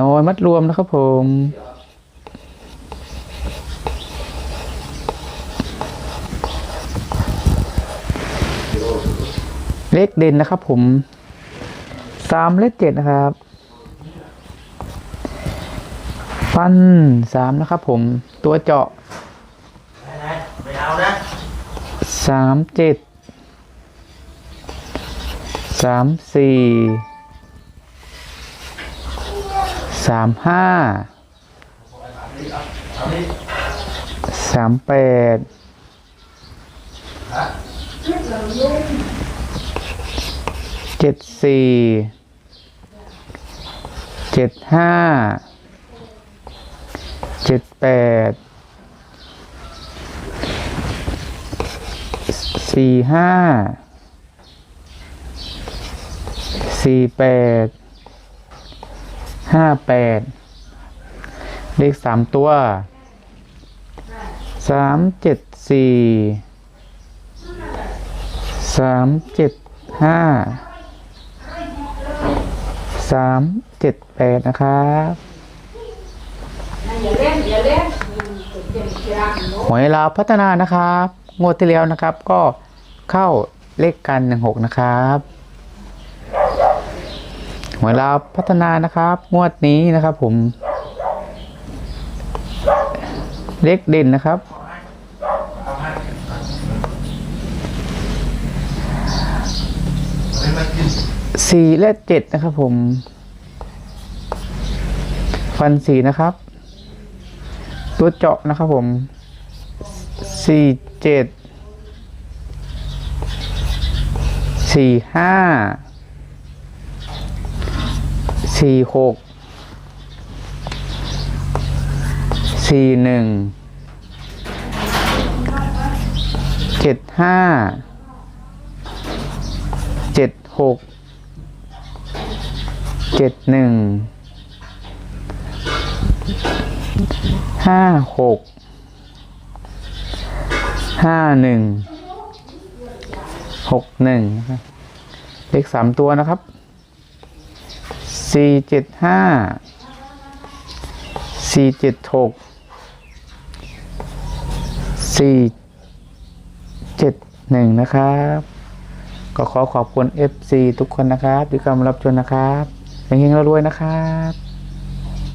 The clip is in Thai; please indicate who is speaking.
Speaker 1: น้อยมัดรวมนะครับผมเลขเด่นนะครับผมสามเลขเจ็ดนะครับ ฟันสามนะครับผมตัวเจาะ
Speaker 2: ไม่เอานะ
Speaker 1: สามเจ็ดสามสี่ สามห้าสามแปดเจ็ดสี่เจ็ดห้าเจ็ดแปดสี่ห้าสี่แปด ห้าแปดเลขสามตัวสามเจ็ดสี่สามเจ็ดห้าสามเจ็ดแปดนะครับหวยลาวพัฒนานะครับ งวดที่แล้วนะครับก็เข้าเลขกันหนึ่งหกนะครับ หวยลาวพัฒนานะครับ งวดนี้นะครับ ผม เลขเด่นนะครับสี่และเจ็ดนะครับ ผม ฟันสี่นะครับ ตัวเจาะนะครับ ผมสี่เจ็ดสี่ห้า สี่หกสี่หนึ่งเจ็ดห้าเจ็ดหกเจ็ดหนึ่งห้าหกห้าหนึ่งหกหนึ่งเลขสามตัวนะครับ สี่เจ็ดห้าสี่เจ็ดหกสี่เจ็ดหนึ่งนะครับ ก็ขอขอบคุณ FC ทุกคนนะครับที่เข้ามารับชมนะครับยังเฮงๆเรารวยๆนะครับ